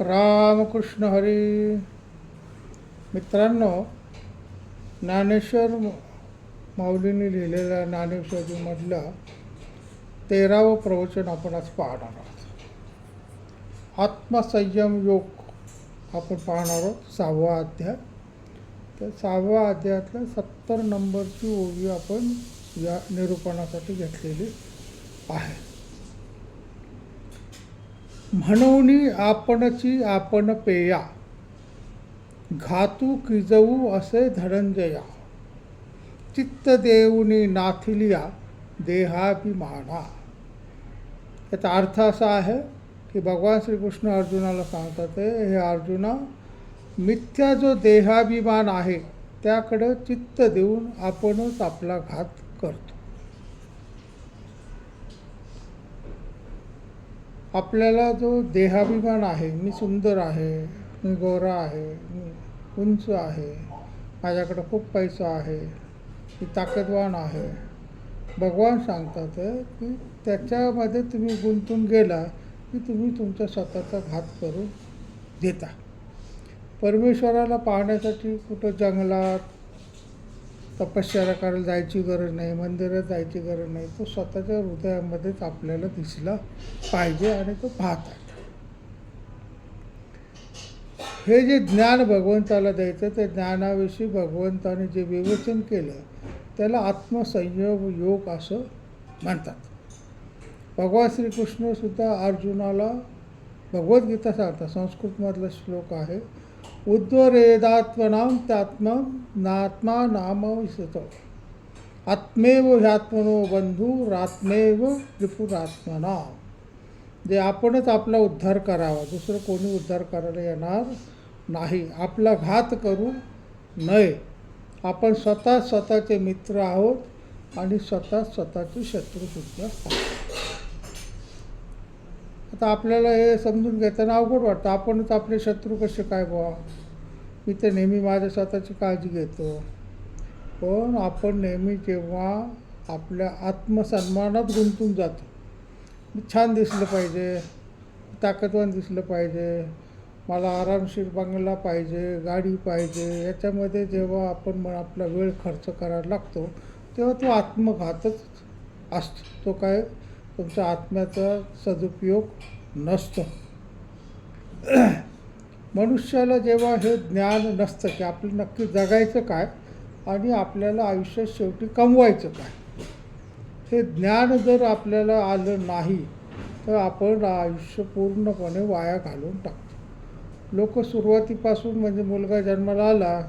रामकृष्ण हरी। मित्रांनो ज्ञानेश्वर माऊलीने माऊलींनी लिहिलेल्या ज्ञानेश्वरीमधलं तेरावं प्रवचन आपण आज पाहणार आहोत. आत्मसंयम योग आपण पाहणार आहोत सहावा अध्याय. तर सहावा अध्यायातल्या सत्तर नंबरची ओवी आपण या निरूपणासाठी घेतलेली आहे. म्हणून आपणची आपण पेया. घातू किजवू असे धनंजया. चित्त देऊनी नाथिलिया देहाभिमाना. याचा अर्थ असा आहे की भगवान श्रीकृष्ण अर्जुनाला सांगतात ते, हे अर्जुना मिथ्या जो देहाभिमान आहे त्याकडं चित्त देऊन आपणच आपला घात करतो. आपल्याला जो देहाभिमान आहे मी सुंदर आहे मी गोरा आहे मी उंच आहे माझ्याकडं खूप पैसा आहे मी ताकदवान आहे. भगवान सांगतात की त्याच्यामध्ये तुम्ही गुंतून गेला की तुम्ही तुमचा स्वतःचा घात करून देता. परमेश्वराला पाहण्यासाठी कुठं जंगलात तपश्चर्या करायला जायची गरज नाही मंदिरात जायची गरज नाही. तो स्वतःच्या हृदयामध्येच आपल्याला दिसला पाहिजे आणि तो पाहतात हे जे ज्ञान भगवंताला द्यायचं ते ज्ञानाविषयी भगवंताने जे विवेचन केलं त्याला आत्मसंयोग योग असं म्हणतात. भगवान श्रीकृष्णसुद्धा अर्जुनाला भगवद्गीता सांगतात. संस्कृतमधला श्लोक आहे उद्वरेदात्मनाम त्यात्म नात्मा नाम आत्मेव ह्यात्मनो बंधू रात्मेव त्रिपुरात्मना। जे आपणच आपला उद्धार करावा दुसरं कोणी उद्धार करायला येणार नाही. आपला घात करू नये. आपण स्वतः स्वतःचे मित्र आहोत आणि स्वतः स्वतःचे शत्रूसुद्धा आहोत आता आपल्याला हे समजून घेताना अवघड वाटतं. आपणच आपले शत्रू कसे काय बुवा? मी तर नेहमी माझ्या स्वतःची काळजी घेतो. पण आपण नेहमी जेव्हा आपल्या आत्मसन्मानात गुंतून जातो. मी छान दिसलं पाहिजे. ताकदवान दिसलं पाहिजे. मला आरामशीर बंगला पाहिजे गाडी पाहिजे. याच्यामध्ये जेव्हा आपण मग आपला वेळ खर्च करायला लागतो तेव्हा तो आत्मघातच असतो. तो काय तुमच्या आत्म्याचा सदुपयोग नसतो. मनुष्याला जेव्हा हे ज्ञान नसतं की आपलं नक्की जगायचं काय आणि आपल्याला आयुष्यात शेवटी कमवायचं काय? हे ज्ञान जर आपल्याला आलं नाही तर आपण आयुष्य पूर्णपणे वाया घालून टाकतो. लोक सुरुवातीपासून म्हणजे मुलगा जन्माला आला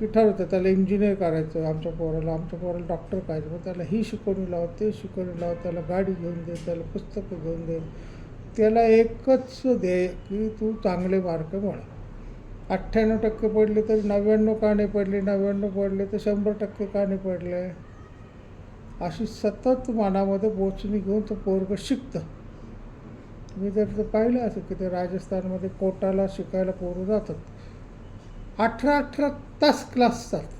की ठरवतं त्याला इंजिनियर करायचं आमच्या पोराला आमच्या पोराला डॉक्टर करायचं मग त्याला ही शिकवणी लाव ते शिकवणी लाव त्याला गाडी घेऊन दे त्याला पुस्तकं घेऊन दे. त्याला एकच दे की तू चांगले मार्क म्हणा. अठ्ठ्याण्णव टक्के पडले तरी नव्याण्णव का नाही पडले नव्याण्णव पडले तर शंभर टक्के का नाही पडले. अशी सतत मनामध्ये बोचणी घेऊन तो पोरगं शिकतं. मी जर ते पाहिलं असं की ते राजस्थानमध्ये कोटाला शिकायला पोरं जातात. अठरा अठरा तास क्लास चालतात.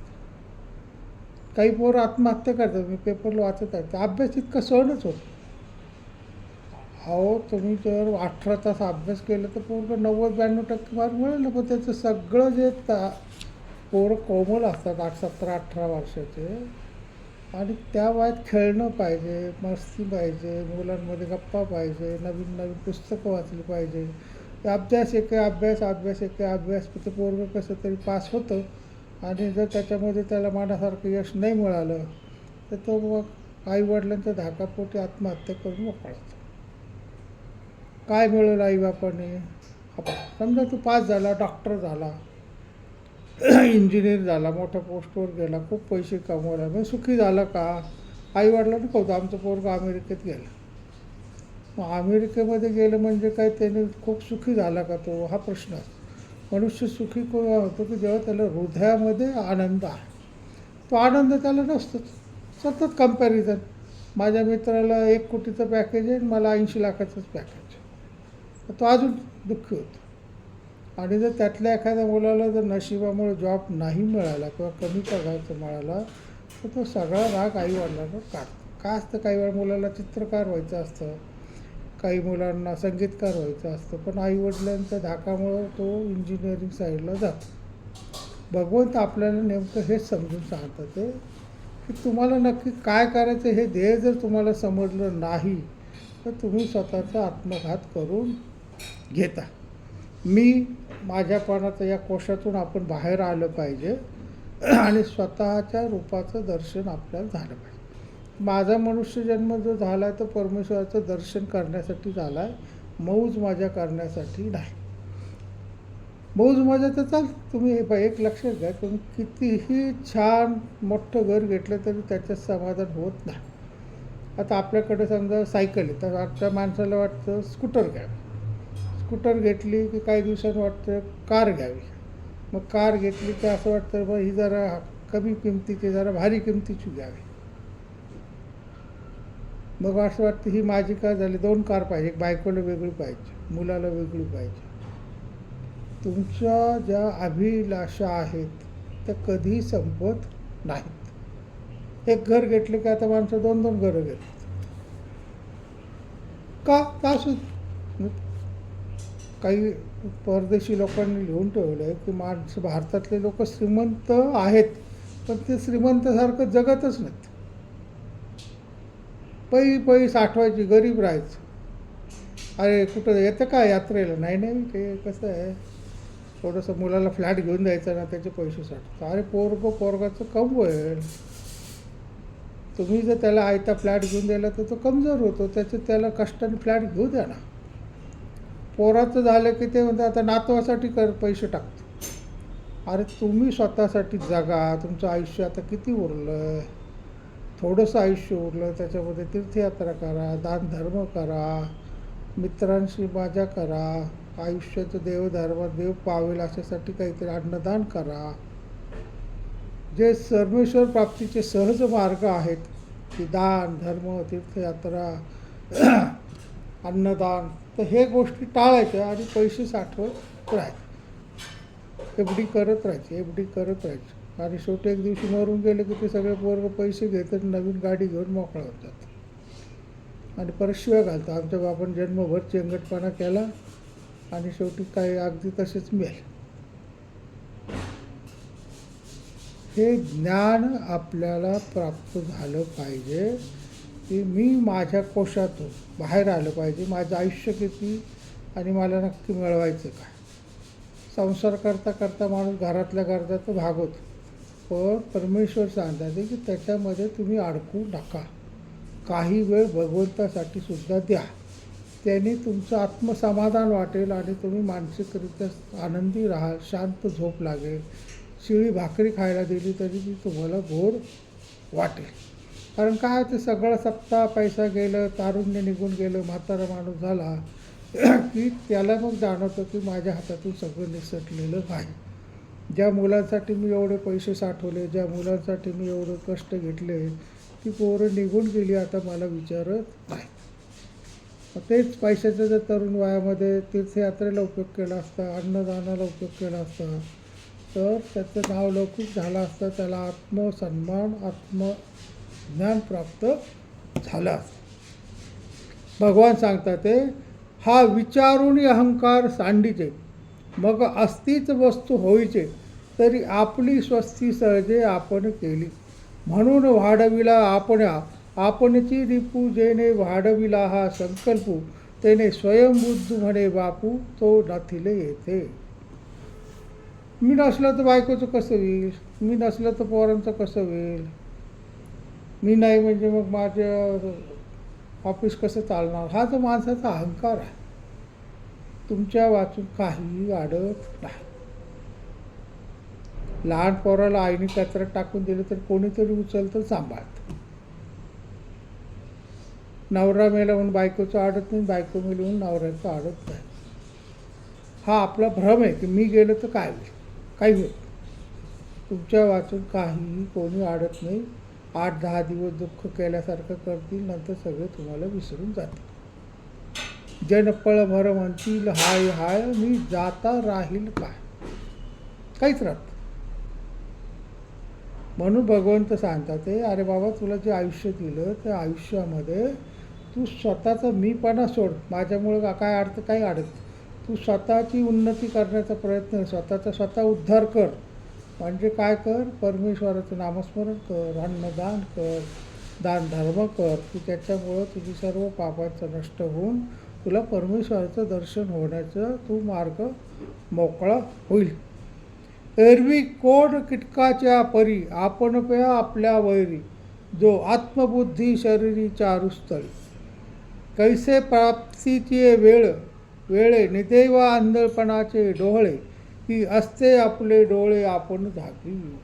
काही पोरं आत्महत्या करतात मी पेपरला वाचत आहे अभ्यास इतका सहनच होतो अहो तुम्ही जर अठरा तास अभ्यास केला तर पूर्ण नव्वद ब्याण्णव टक्के मार्क मिळेल पण त्याचं सगळं जे ता पोरं कोमल असतात आठ सतरा अठरा वर्षाचे आणि त्या वयात खेळणं पाहिजे मस्ती पाहिजे मुलांमध्ये गप्पा पाहिजे नवीन नवीन पुस्तकं वाचली पाहिजे अभ्यास एके अभ्यास अभ्यास एके अभ्यास ते पोरगं कसं तरी पास होतं. आणि जर त्याच्यामध्ये त्याला मनासारखं यश नाही मिळालं तर तो मग आईवडिलांच्या धाकापोटी आत्महत्या करून मोकळायचा काय मिळेल आईबापाने? बापाने समजा तू पास झाला डॉक्टर झाला इंजिनियर झाला मोठ्या पोस्टवर गेला खूप पैसे कमवला मग सुखी झाला का? आईवडिलांना कळतो आमचं पोरगं अमेरिकेत गेलं. मग अमेरिकेमध्ये गेलं म्हणजे काय त्याने खूप सुखी झाला का तो? हा प्रश्न असतो मनुष्य सुखी केव्हा होतो की जेव्हा त्याला हृदयामध्ये आनंद आहे? तो आनंद त्याला नसतोच. सतत कंपॅरिझन माझ्या मित्राला एक कोटीचं पॅकेज आहे आणि मला ऐंशी लाखाचंच पॅकेज आहे. तो अजून दुःखी होतो. आणि जर त्यातल्या एखाद्या मुलाला जर नशिबामुळे जॉब नाही मिळाला किंवा कमी पगारचा मिळाला तर तो सगळा राग आई आईवडिलांवर काढतो. का असतं? काही वेळा मुलाला चित्रकार व्हायचं असतं. काही मुलांना संगीतकार व्हायचं असतं पण आईवडिलांच्या धाकामुळं तो इंजिनिअरिंग साईडला जातो. भगवंत आपल्याला नेमकं हेच समजून सांगतात ते की तुम्हाला नक्की काय करायचं हे ध्येय जर तुम्हाला समजलं नाही तर तुम्ही स्वतःचा आत्मघात करून घेता. मी माझ्यापणाचं या कोशातून आपण बाहेर आलं पाहिजे आणि स्वतःच्या रूपाचं दर्शन आपल्याला झालं पाहिजे. माझा मनुष्यजन्म जो झाला आहे तो परमेश्वराचं दर्शन करण्यासाठी झाला आहे. मौज मजा करण्यासाठी नाही. मौज मजा तर चाल तुम्ही हे बघा, एक लक्षात घ्या तुम्ही कितीही छान मोठं घर घेतलं तरी त्याच्यात समाधान होत नाही. आता आपल्याकडे समजा सायकल आहे तर आजच्या माणसाला वाटतं स्कूटर घ्यावी. स्कूटर घेतली की काही दिवसांनी वाटतं कार घ्यावी. मग कार घेतली की असं वाटतं बा ही जरा कमी किमतीची जरा भारी किमतीची घ्यावी. मग असं वाटतं ही माझी कार झाली दोन कार पाहिजे एक बायकोला वेगळी पाहिजे मुलाला वेगळी पाहिजे. तुमच्या ज्या अभिलाषा आहेत त्या कधीही संपत नाहीत. एक घर घेतले की आता माणसं दोन दोन घरं घेतात. का? का असू? काही परदेशी लोकांनी लिहून ठेवलं आहे की माणसं भारतातले लोक श्रीमंत आहेत पण ते श्रीमंतसारखं जगतच नाहीत. पै पै साठवायची गरीब राहायचं. अरे कुठं येतं का यात्रेला? नाही नाही ते कसं आहे? थोडंसं मुलाला फ्लॅट घेऊन द्यायचा ना त्याचे पैसे साठवतो. अरे पोरग पोरगाचं कम होईल तुम्ही जर त्याला आयता फ्लॅट घेऊन दिला तर तो कमजोर होतो. त्याचे त्याला कष्टाने फ्लॅट घेऊ द्या ना. पोराचं झालं की ते म्हणतात आता नातवासाठी कर पैसे टाकतो. अरे तुम्ही स्वतःसाठी जगा. तुमचं आयुष्य आता किती उरलं? थोडंसं आयुष्य उरलं त्याच्यामध्ये तीर्थयात्रा करा दानधर्म करा मित्रांशी मजा करा आयुष्याचं देवधर्म देव पावेल अशासाठी काहीतरी अन्नदान करा. जे सर्वेश्वर प्राप्तीचे सहज मार्ग आहेत की दान धर्म तीर्थयात्रा अन्नदान तर हे गोष्टी टाळायच्या आणि पैसे साठवत राहायचे. एफ डी करत राहायची एफ डी करत राहायची. आणि शेवटी एक दिवशी मरून गेले की ते सगळे पोरग पैसे घेतात नवीन गाडी घेऊन मोकळा होतात आणि परत शिव्या घालतात. आमच्या बापान जन्मभर चेंगटपणा केला आणि शेवटी काही अगदी तसेच मिळेल. हे ज्ञान आपल्याला प्राप्त झालं पाहिजे की मी माझ्या कोशातून बाहेर आलं पाहिजे. माझं आयुष्य किती आणि मला नक्की मिळवायचं काय? संसार करता करता माणूस घरातल्या गरजा तर भागवतो. पण परमेश्वर सांगतात की त्याच्यामध्ये तुम्ही अडकू नका. काही वेळ भगवंतासाठी सुद्धा द्या. त्याने तुमचं आत्मसमाधान वाटेल आणि तुम्ही मानसिकरित्या आनंदी राहाल शांत झोप लागेल. शिळी भाकरी खायला दिली तरी ती तुम्हाला गोड वाटेल. कारण काय ते सगळं सत्ता पैसा गेलं तारुण्य निघून गेलं म्हातारा माणूस झाला की त्याला मग जाणवतं की माझ्या हातातून सगळं निसटलेलं आहे ज्या मुलांसाठी मी एवढे पैसे साठवले ज्या मुलांसाठी मी एवढं कष्ट घेतले ती पोरं निघून गेली आता मला विचारत नाही. तेच पैशाचं जर तरुण वयामध्ये तीर्थयात्रेला उपयोग केला असता अन्नदानाला उपयोग केला असता तर त्याचं नाव लौकिक झालं असतं त्याला आत्मसन्मान आत्मज्ञान प्राप्त झालं असतं. भगवान सांगतात ते हा विचारून अहंकार सांडीचे मग अस्तीच वस्तू होईचे तरी आपली स्वस्ती सहजे आपण केली. म्हणून वाढविला आपण आपणची रिपू जेने वाढविला हा संकल्प त्याने स्वयंबुद्ध म्हणे बापू तो नथिले येते. मी नसलं तर बायकोचं कसं होईल? मी नसलं तर पोरांचं कसं होईल? मी नाही म्हणजे मग माझं ऑफिस कसं चालणार? हा जो माणसाचा अहंकार आहे. तुमच्या वाचून काही अडत नाही. लहान पोराला आईने कचरा टाकून दिलं तर कोणीतरी उचलतं सांभाळतं नवरा मेला म्हणून बायकोचं आडत नाही बायको मेली म्हणून नवऱ्याचं आडत नाही. हा आपला भ्रम आहे की मी गेलो तर काय होईल? काही होईल तुमच्या वाचून काहीही कोणी आडत नाही. आठ दहा दिवस दुःख केल्यासारखं करतील नंतर सगळे तुम्हाला विसरून जातील. जनपळ भर म्हणतील हाय हाय मी जाता राहील काय? काहीच राहत म्हणून भगवंत सांगतात ते अरे बाबा तुला जे आयुष्य दिलं त्या आयुष्यामध्ये तू स्वतःचा मीपणा सोड. माझ्यामुळं का- काय अडतं काही अडत तू स्वतःची उन्नती करण्याचा प्रयत्न स्वतःचा स्वतः उद्धार कर. म्हणजे काय कर? परमेश्वराचं नामस्मरण कर अन्नदान कर दान धर्म कर की त्याच्यामुळं तुझी सर्व पापांचं नष्ट होऊन तुला परमेश्वराचं दर्शन होण्याचं तू मार्ग मोकळा होईल. एरवी कोण कीटकाच्या परी आपण पया आपल्या वैरी जो आत्मबुद्धी शरीरी चारुस्थळी कैसे प्राप्तीची वेळ वेळे निदैव आंधळपणाचे डोळे की असते आपले डोळे आपण झाकी.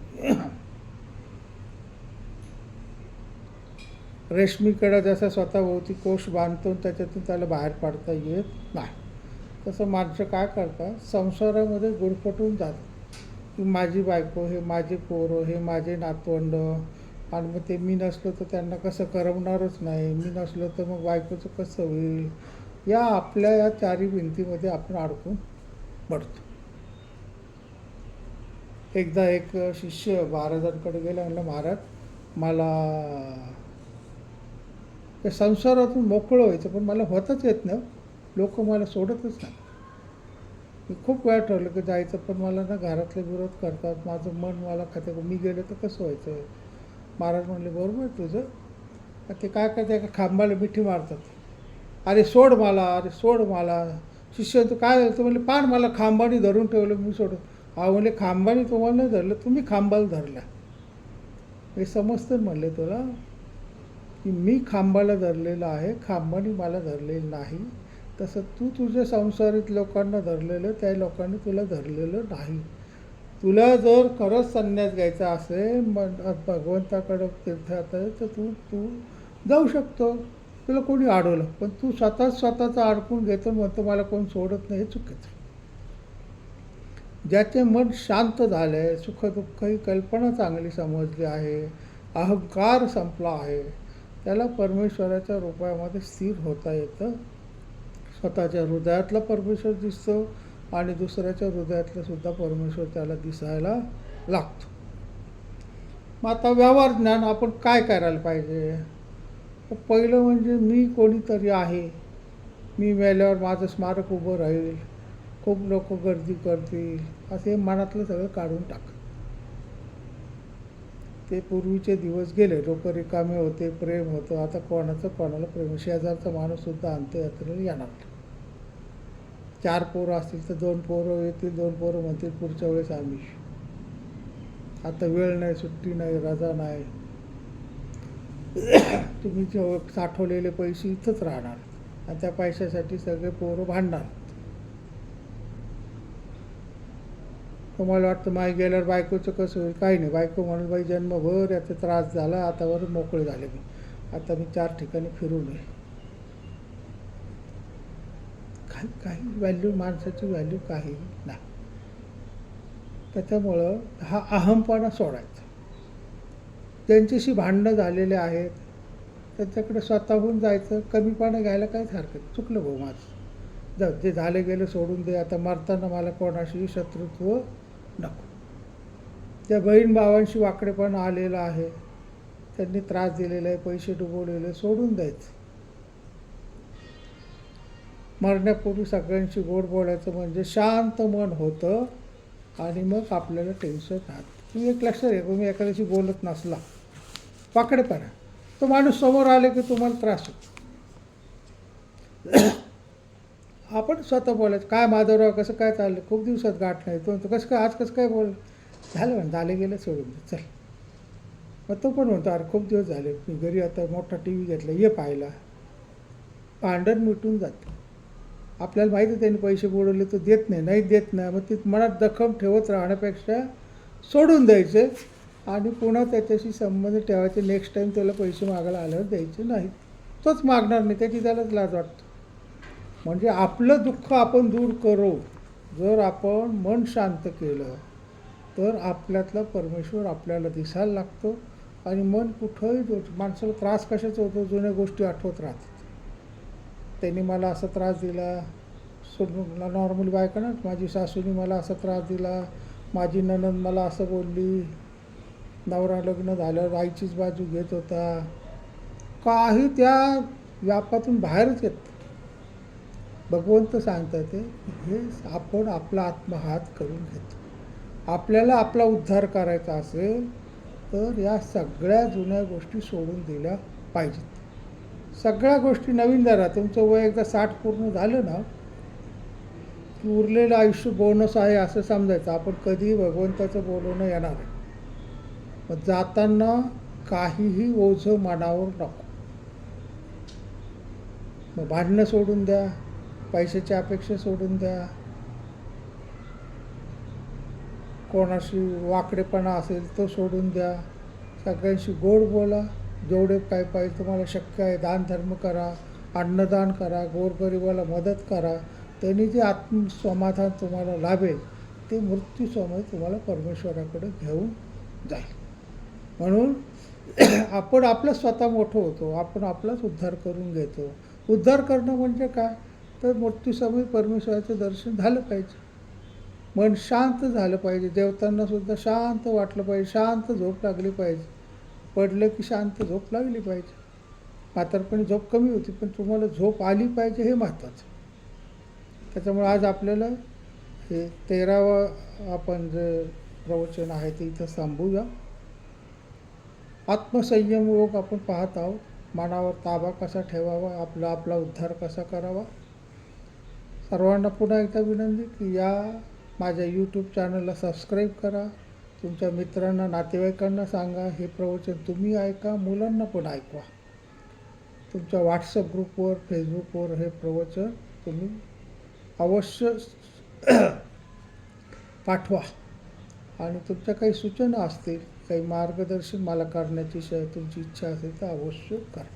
रेशमीकडं जसा स्वतःभोवती कोश बांधतो त्याच्यातून त्याला बाहेर पाडता येत नाही. तसं माणसं काय करतात? संसारामध्ये गुरफटून जातात. माझी बायको हे माझे पोरं हे माझे नातवंड आणि मग ते मी नसलो तर त्यांना कसं करवणारच नाही. मी नसलो तर मग बायकोचं कसं होईल? या आपल्या या चारी भिंतीमध्ये आपण अडकून पडतो. एकदा एक शिष्य महाराजांकडे गेला म्हणलं महाराज मला संसारातून मोकळं व्हायचं पण मला होतच येत नाही. लोक मला सोडतच नाही. मी खूप वेळा ठरलं की जायचं पण मला ना घरातले विरोध करतात. माझं मन मला खाते. मी गेलं तर कसं व्हायचं? महाराज म्हणले बरोबर आहे तुझं. ते काय करते एका खांबाला मिठी मारतात. अरे सोड मला अरे सोड मला. शिष्य तू काय झालं? तर म्हणले पान मला खांबाने धरून ठेवलं. मी सोड हा म्हणले खांबाने तुम्हाला नाही धरलं. तुम्ही खांबाला धरला. हे समजतं म्हणले तुला? की मी खांबाला धरलेलं आहे. खांबाने मला धरलेलं नाही. तसं तू तुझ्या संसारित लोकांना धरलेलं त्या लोकांनी तुला धरलेलं नाही. तुला जर खरंच संन्यास घ्यायचा असेल मन भगवंताकडं तीर्थात आहे तर तू तू जाऊ शकतो. तुला कोणी अडवलं पण तू स्वतःच स्वतःचा अडकून घेतो म्हणतो मला कोण सोडत नाही हे चुकीचं ज्याचे मन शांत झालं आहे सुखदुःख ही कल्पना चांगली समजली आहे अहंकार संपला आहे त्याला परमेश्वराच्या रूपामध्ये स्थिर होता येतं. स्वतःच्या हृदयातला परमेश्वर दिसतो आणि दुसऱ्याच्या हृदयातला सुद्धा परमेश्वर त्याला दिसायला लागतो. मग आता व्यवहार ज्ञान आपण काय करायला पाहिजे? पहिलं म्हणजे मी कोणीतरी आहे. मी मेल्यावर माझं स्मारक उभं राहील. खूप लोक गर्दी करतील. असे मनातलं सगळं काढून टाक. ते पूर्वीचे दिवस गेले. लोक रिकामे होते प्रेम होतं. आता कोणाचं कोणाला प्रेम? शेजारचा माणूससुद्धा अंत्ययात्रेला येणार चार पोरं असतील तर दोन पोरं येतील दोन पोरं म्हणतील पुढच्या वेळेस आम्ही. आता वेळ नाही सुट्टी नाही रजा नाही. तुम्ही जे साठवलेले पैसे इथंच राहणार. आणि त्या पैशासाठी सगळे पोरं भांडणार. तुम्हाला वाटतं माय गेल्यावर बायकोचं कसं होईल? काही नाही. बायको म्हणून बाई जन्मभर याचा त्रास झाला आतावर मोकळे झाले मी. आता मी चार ठिकाणी फिरू नये काही काही व्हॅल्यू माणसाची व्हॅल्यू काही नाही. त्याच्यामुळं हा अहमपणा सोडायचा. त्यांच्याशी भांडणं झालेले आहेत त्यांच्याकडे स्वतःहून जायचं कमीपणा घ्यायला काहीच हरकत चुकलं भाऊ माझं. जाऊ जे झाले गेले सोडून दे. आता मरताना मला कोणाशी शत्रुत्व नको. त्या बहीण भावांशी वाकडेपण आलेलं आहे. त्यांनी त्रास दिलेला आहे पैसे डुबवलेले सोडून द्यायचं. मरण्यापूर्वी सगळ्यांशी गोड बोलायचं म्हणजे शांत मन होतं आणि मग आपल्याला टेन्शन राहत. तुम्ही एक लक्षात घ्या तुम्ही एखाद्याशी बोलत नसला. वाकडेपणा. तो माणूस समोर आले की तुम्हाला त्रास होतो. आपण स्वतः बोलायचं काय माधवराव कसं काय चाललं? खूप दिवसात गाठ नाही. तो म्हणतो कसं काय आज कसं काय बोल झालं म्हण झाले गेलं सोडून. दे चल. मग तो पण म्हणतो अरे खूप दिवस झाले मी घरी आता मोठा टी व्ही घेतला ये पाहायला. भांडण मिटून जातं. आपल्याला माहिती आहे त्यांनी पैसे बुडवले तर देत नाही नाही देत नाही. मग ती मनात दखम ठेवत राहण्यापेक्षा सोडून द्यायचे आणि पुन्हा त्याच्याशी संबंध ठेवायचे. नेक्स्ट टाईम त्याला पैसे मागायला आल्यावर द्यायचे नाही तोच मागणार नाही त्याची त्यालाच लाज वाटतं. म्हणजे आपलं दुःख आपण दूर करू. जर आपण मन शांत केलं तर आपल्यातला परमेश्वर आपल्याला दिसायला लागतो आणि मन कुठंही जो माणसाला त्रास कशाचा होतो जुन्या गोष्टी आठवत राहतात. त्यांनी मला असा त्रास दिला. सोडून नॉर्मल बायकांना माझी सासूनी मला असा त्रास दिला. माझी ननंद मला असं बोलली नवरा लग्न झाल्यावर आईचीच बाजू घेत होता. काही त्या व्यापातून बाहेरच येत भगवंत सांगतात ते हे आपण आपला आत्महात करून घेतो. आपल्याला आपला उद्धार करायचा असेल तर या सगळ्या जुन्या गोष्टी सोडून दिल्या पाहिजेत. सगळ्या गोष्टी नवीन जरा तुमचं वय एकदा साठ पूर्ण झालं ना की उरलेलं आयुष्य बोनस आहे असं समजायचं. आपण कधीही भगवंताचं बोलवणं येणार आहे. मग जाताना काहीही ओझं मनावर नको. मग भांडणं सोडून द्या. पैशाची अपेक्षा सोडून द्या. कोणाशी वाकडेपणा असेल तो सोडून द्या. सगळ्यांशी गोड बोला. जेवढे काय पाहिजे तुम्हाला शक्य आहे दानधर्म करा. अन्नदान करा. गोरगरिबाला मदत करा. त्यांनी जे आत्मसमाधान तुम्हाला लाभेल ते मृत्यू तुम्हाला परमेश्वराकडे घेऊन जाईल. म्हणून आपण आपलं स्वतः मोठं होतो. आपण आपलाच उद्धार करून घेतो. उद्धार करणं म्हणजे काय? तर मृत्यूसमयी परमेश्वराचं दर्शन झालं पाहिजे. मन शांत झालं पाहिजे. देवतांना सुद्धा शांत वाटलं पाहिजे. शांत झोप लागली पाहिजे. पडलं की शांत झोप लागली पाहिजे. म्हातारपणी झोप कमी होती पण तुम्हाला झोप आली पाहिजे हे महत्त्वाचं. त्याच्यामुळे आज आपल्याला हे तेरावं आपण जे प्रवचन आहे ते इथं थांबूया. आत्मसंयम योग आपण पाहत आहोत. मनावर ताबा कसा ठेवावा? आपला आपला उद्धार कसा करावा? सर्वांना पुन्हा एकदा विनंती की या माझ्या यूट्यूब चॅनलला सबस्क्राईब करा. तुमच्या मित्रांना नातेवाईकांना सांगा हे प्रवचन तुम्ही ऐका मुलांना पण ऐकवा. तुमच्या व्हॉट्सअप ग्रुपवर फेसबुकवर हे प्रवचन तुम्ही अवश्य पाठवा. आणि तुमच्या काही सूचना असतील काही मार्गदर्शन मला करण्याची तुमची इच्छा असेल तर अवश्य करा.